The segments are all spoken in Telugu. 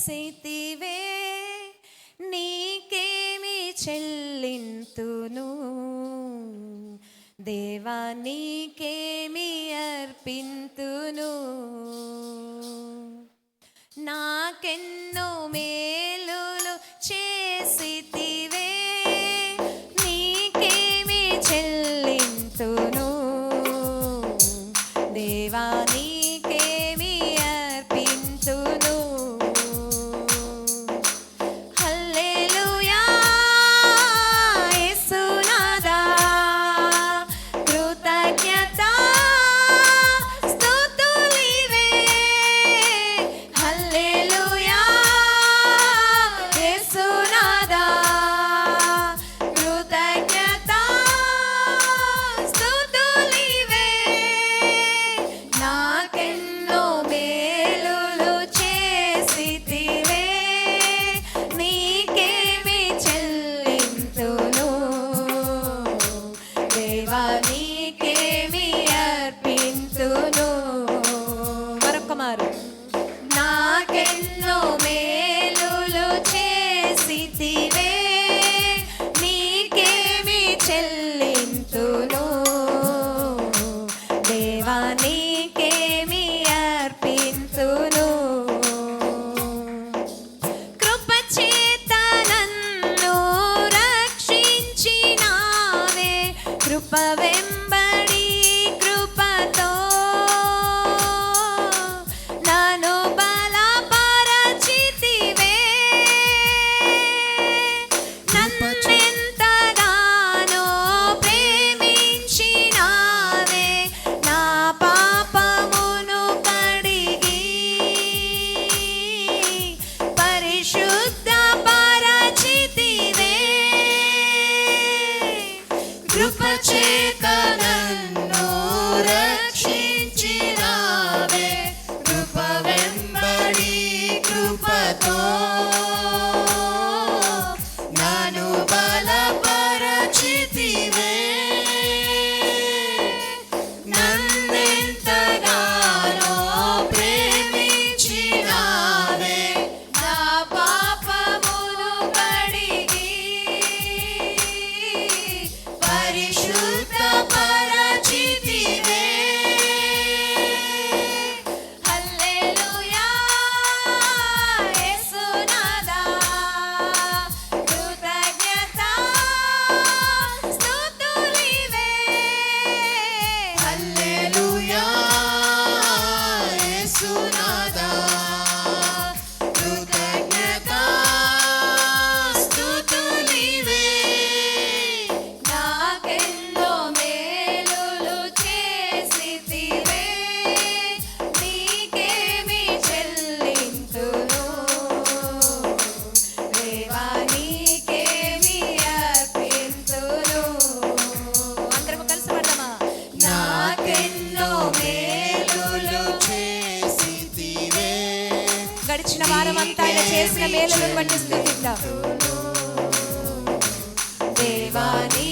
చేసితివే నీకేమి చెల్లింతును? దేవా నీకేమి అర్పింతు? CCTV. గడిచిన వారం అంతా ఆయన చేసిన మేలులను బట్టి దేవాని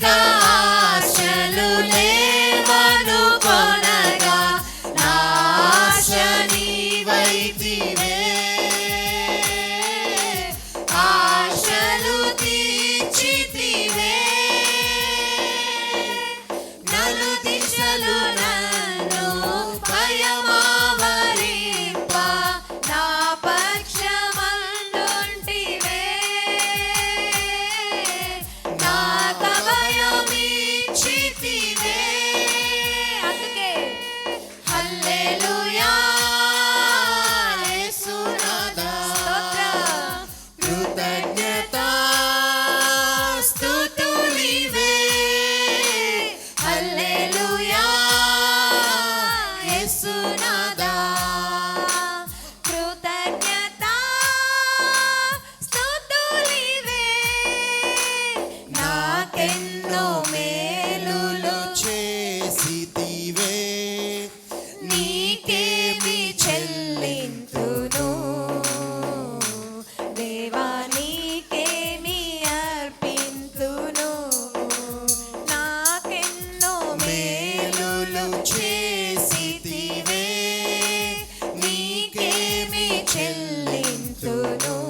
Rico. nada. Tulung